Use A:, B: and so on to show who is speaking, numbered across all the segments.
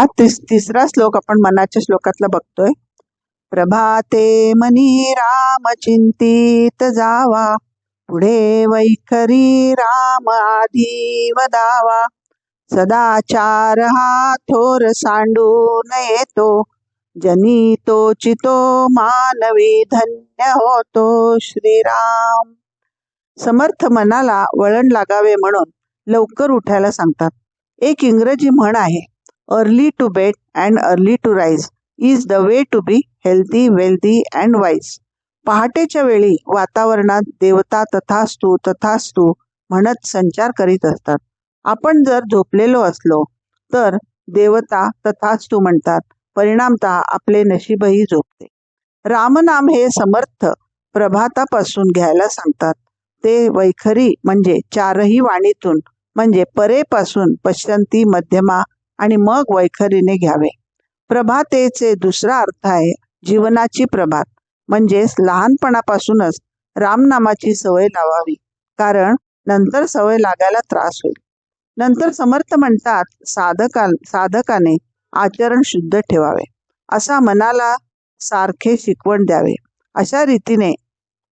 A: हा तिस तिसरा श्लोक आपण मनाच्या श्लोकातला बघतोय. प्रभाते मनी राम चिंतित जावा पुढे वैखरी राम आधी वदावा. सदाचार हा थोर सांडून येतो जनी तो चितो मानवी धन्य होतो श्रीराम. समर्थ मनाला वळण लागावे म्हणून लवकर उठायला सांगतात. एक इंग्रजी म्हण आहे early to bed and early to rise is the way to be healthy wealthy and wise पहाटेच्या वेळी वातावरणात देवता तथास्तू तथास्तू म्हणत संचार करीत असतात. आपण जर झोपलेलो असलो तर देवता तथास्तू म्हणतात परिणामतः आपले नशीबही झोपते. रामनाम हे समर्थ प्रभातापासून घ्यायला सांगतात. ते वैखरी म्हणजे चारही वाणीतून म्हणजे परेपासून पश्चंती मध्यमा आणि मग वैखरीने घ्यावे. प्रभातेचे दुसरा अर्थ आहे जीवनाची प्रभात. म्हणजेच लहानपणापासूनच रामनामाची सवय लावावी. कारण नंतर सवय लागायला त्रास होईल. नंतर समर्थ म्हणतात साधका साधकाने आचरण शुद्ध ठेवावे. असा मनाला सारखे शिकवण द्यावे. अशा रीतीने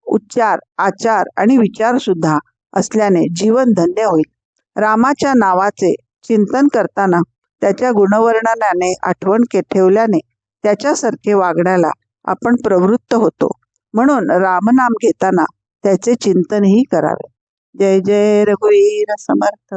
A: उच्चार आचार आणि विचार सुद्धा असल्याने जीवन धन्य होईल. रामाच्या नावाचे चिंतन करताना त्याच्या गुणवर्णनाने आठवण के ठेवल्याने त्याच्यासारखे वागण्याला आपण प्रवृत्त होतो. म्हणून रामनाम घेताना त्याचे चिंतनही करावे. जय जय रघुवीर समर्थ.